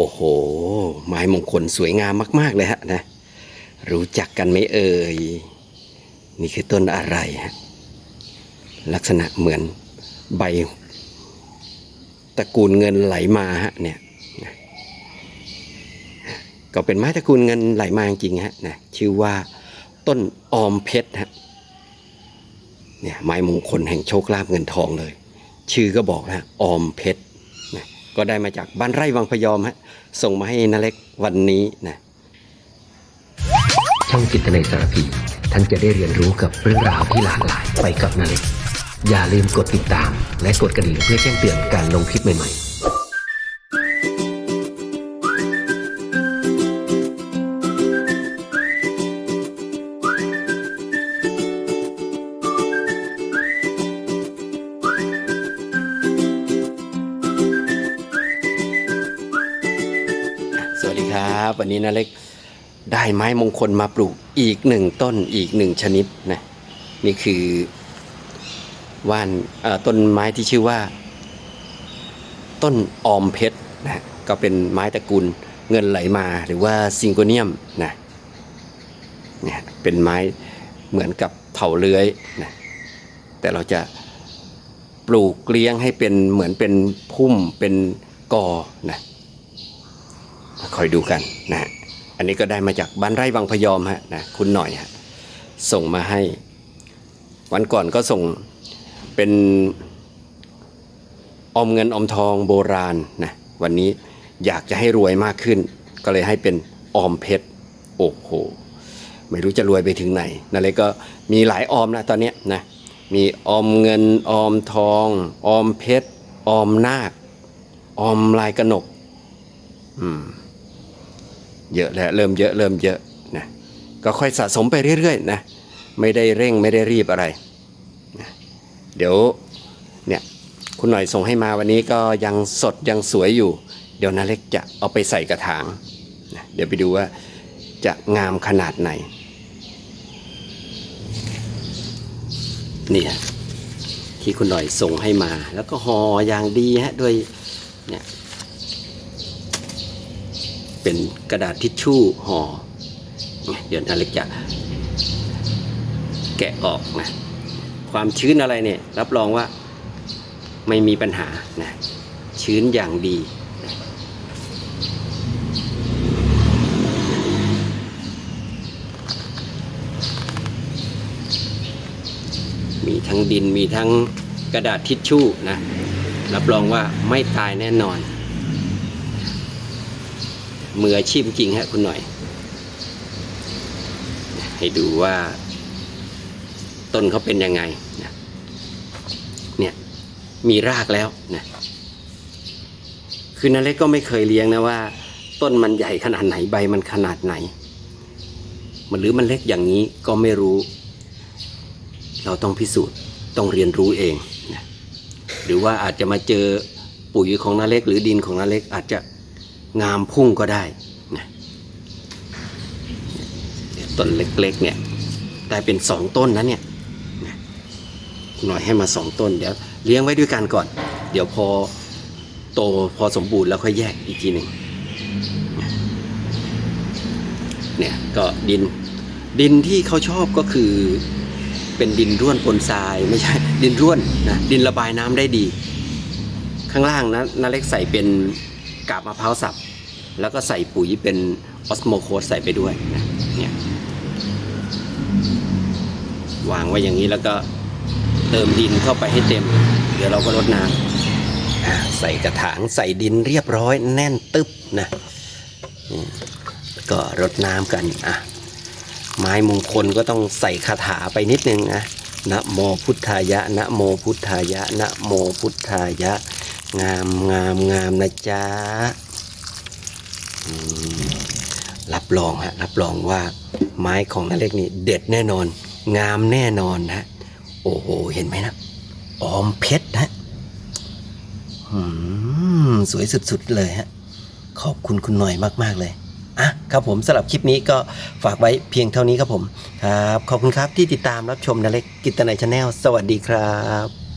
โอ้โห ไม้มงคลสวยงามมาก ๆ เลยฮะนะ รู้จักกันไหมเอ่ย นี่คือต้นอะไรฮะ ลักษณะเหมือนใบตระกูลเงินไหลมาฮะเนี่ยก็เป็นไม้ตระกูลเงินไหลมาจริงฮะนะชื่อว่าต้นออมเพชรฮะเนี่ยไม้มงคลแห่งโชคลาภเงินทองเลย ชื่อก็บอกนะออมเพชร ก็ได้มาจากบ้านไร่วังพยอมฮะส่งมาให้นาเล็กวันนี้นะช่องจิตในสารพีท่านจะได้เรียนรู้กับเรื่องราวที่หลากหลายไปกับนาเล็กอย่าลืมกดติดตาม และกดกระดิ่งเพื่อแจ้งเตือนการลงคลิปใหม่ๆ วับวันนี้นาเล็กได้ไม้มงคลมาปลูกอีกหนึ่งต้นอีกหนึ่งชนิดนะนี่คือว่านต้นไม้ที่ชื่อว่า ต้นออมเพชรนะก็เป็นไม้ตระกูลเงินไหลมาหรือว่าซิงโกเนียมนะเนี่ยเป็นไม้เหมือนกับเถาเลื้อยนะแต่เราจะปลูกเลี้ยงให้เป็นเหมือนเป็นพุ่มเป็นกอนะ คอยดูกันนะฮะอันนี้ก็ได้มาจากบ้านไร่วังพยอมฮะนะคุณหน่อยฮะส่งมาให้ วันก่อนก็ส่งเป็นอมเงินอมทองโบราณนะวันนี้อยากจะให้รวยมากขึ้น ก็เลยให้เป็นออมเพชรโอ้โหไม่รู้จะรวยไปถึงไหนนั่นเลยก็มีหลายออมนะตอนนี้นะมีออมเงินออมทองออมเพชรออมนาคออมลายกระหนก อืม เยอะแล้วเริ่มเยอะเริ่มเยอะนะก็ค่อยสะสมไปเรื่อยๆนะไม่ได้เร่งไม่ได้รีบอะไรนะเดี๋ยวเนี่ยคุณหน่อยส่งให้มาวันนี้ก็ยังสดยังสวยอยู่ เดี๋ยวนาเล็กจะเอาไปใส่กระถางนะเดี๋ยวไปดูว่าจะงามขนาดไหนนี่ที่คุณหน่อยส่งให้มา แล้วก็ห่ออย่างดีฮะด้วยเนี่ย เป็นกระดาษทิชชู่ห่อเดี๋ยวอเล็กจะแกะออกนะความชื้นอะไรเนี่ยรับรองว่าไม่มีปัญหานะชื้นอย่างดีนะมีทั้งดินมีทั้งกระดาษทิชชู่นะรับรองว่าไม่ตายแน่นอน มืออาชีพจริงฮะคุณหน่อย ให้ดูว่า ต้นเขาเป็นยังไงนะเนี่ยมีรากแล้วนะคือนาเล็กก็ไม่เคยเลี้ยงนะว่า ต้นมันใหญ่ขนาดไหนใบมันขนาดไหน มันหรือมันเล็กอย่างนี้ก็ไม่รู้ เราต้องพิสูจน์ต้องเรียนรู้เองนะหรือว่าอาจจะมาเจอปุ๋ยของนาเล็ก หรือดินของนาเล็กอาจจะ งามพุ่งก็ได้นะต้นเล็กๆเนี่ยได้เป็นสองต้นนะเนี่ยนะหน่อยให้มาสองต้นเดี๋ยวเลี้ยงไว้ด้วยกันก่อน เดี๋ยวพอโตพอสมบูรณ์แล้วค่อยแยกอีกทีหนึ่งเนี่ยก็ดินดินที่เขาชอบก็คือเป็นดินร่วนปนทรายไม่ใช่ดินร่วนนะดินระบายน้ำได้ดี ข้างล่างนะนาเล็กใส่เป็นกาบมะพร้าวสับ แล้วก็ใส่ปุ๋ยเป็นออสโมโคสใส่ไปด้วยนะเนี่ยวางไว้อย่างนี้แล้วก็เติมดินเข้าไปให้เต็ม เดี๋ยวเราก็รดน้ำใส่กระถางใส่ดินเรียบร้อยแน่นตึบนะก็รดน้ำกันอะไม้มงคลก็ต้องใส่คาถาไปนิดนึงนะนะโมพุทธายะนะโมพุทธายะนะโมพุทธายะ งามงามงามนะจ๊ะ รับรองฮะรับรองว่าไม้ของนาเล็กนี่เด็ดแน่นอน งามแน่นอนนะโอ้โหเห็นไหมนะออมเพชรนะสวยสุดๆเลยฮะขอบคุณคุณหน่อยมากๆเลยอะครับผมสำหรับคลิปนี้ก็ฝากไว้เพียงเท่านี้ครับผมครับขอบคุณครับที่ติดตามรับชมนาเล็กกิตนาชาแนลสวัสดีครับ